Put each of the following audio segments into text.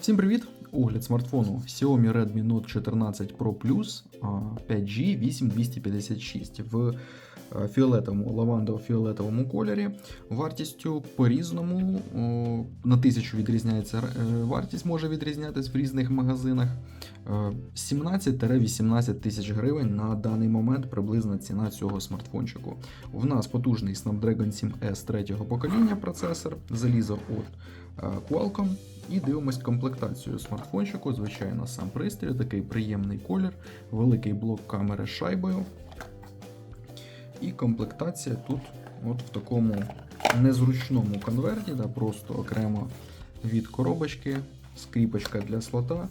Всім привіт! Огляд смартфону Xiaomi Redmi Note 14 Pro Plus 5G 8256 в е, фіолетовому лавандово-фіолетовому кольорі. Вартістю по-різному на 1000 відрізняється е, вартість, може відрізнятись в різних магазинах. Е, 17-18 тисяч гривень на даний момент приблизна ціна цього смартфончику. В нас потужний Snapdragon 7S третього покоління процесор, залізо от е, Qualcomm. І дивимось комплектацію смартфончику. Звичайно, сам пристрій, такий приємний колір, великий блок камери з шайбою. І комплектація тут от в такому незручному конверті, да, просто окремо від коробочки, скріпочка для слота,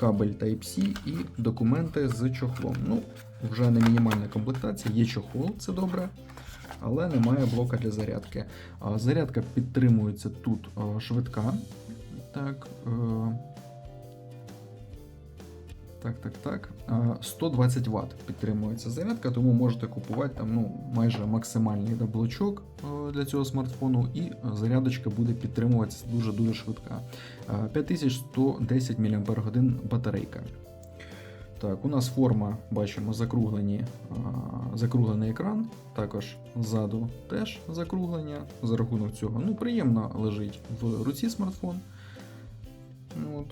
кабель Type-C і документи з чохлом. Ну, вже не мінімальна комплектація, є чохол, це добре. Але немає блока для зарядки. Зарядка підтримується тут швидка. Так. Так, так, так. Е, 120 Вт підтримується зарядка, тому можете купувати там ну, майже максимальний блочок для цього смартфону, і зарядочка буде підтримуватися дуже-дуже швидка. Е, 5110 мАч батарейка. Так, у нас форма, бачимо, закруглені, закруглений екран, також ззаду теж закруглення. За рахунок цього ну, приємно лежить в руці смартфон. От.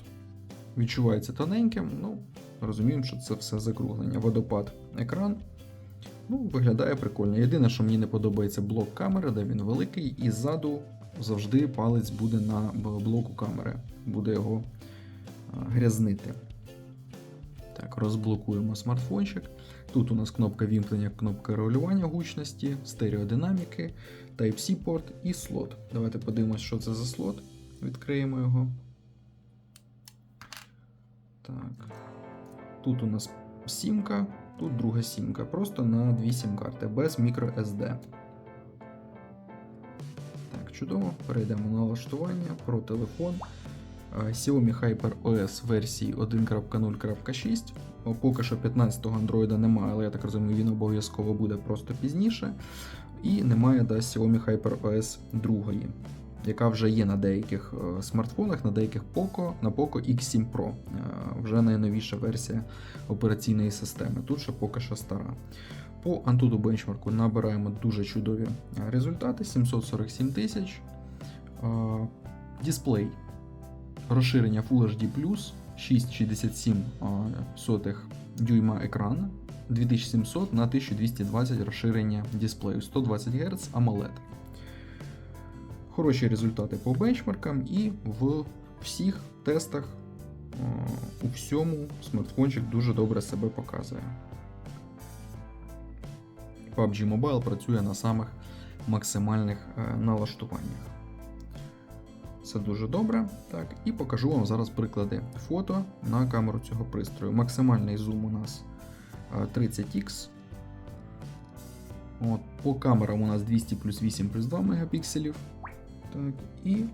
Відчувається тоненьким, ну, розуміємо, що це все закруглення. Водопад екран. Ну, Виглядає прикольно. Єдине, що мені не подобається блок камери, де він великий, і ззаду завжди палець буде на блоку камери, буде його грязнити. Так, розблокуємо смартфончик. Тут у нас кнопка вімкнення, кнопка регулювання гучності, стереодинаміки, Type-C порт і слот. Давайте подивимось, що це за слот. Відкриємо його. Так. Тут у нас сімка, тут друга сімка. Просто на дві сім-карти, без microSD. Так, чудово. Перейдемо на налаштування про телефон. Xiaomi HyperOS версії 1.0.6. Поки що 15-го Android немає, але я так розумію, він обов'язково буде просто пізніше. І немає да, Xiaomi HyperOS 2 яка вже є на деяких е, смартфонах, на деяких Poco, на Poco X7 Pro. Е, вже найновіша версія операційної системи. Тут ще поки що стара. По Antutu бенчмарку набираємо дуже чудові е, результати: 747 тисяч. Дисплей. Розширення Full HD 6,67 дюйма екран. 2700 на 1220 розширення дисплею 120 Гц AMOLED. Хороші результати по бенчмаркам і в всіх тестах у всьому смартфончик дуже добре себе показує. PUBG Mobile працює на самих максимальних е, налаштуваннях. Це дуже добре. Так, І покажу вам зараз приклади фото на камеру цього пристрою. Максимальний зум у нас 30х. От, По камерам у нас 200 плюс 8 плюс 2 мегапікселів. Так, І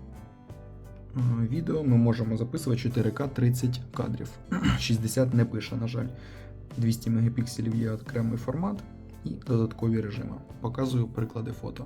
відео ми можемо записувати 4К 30 кадрів. 60 не пише, на жаль. 200 мегапікселів є окремий формат і додаткові режими. Показую приклади фото.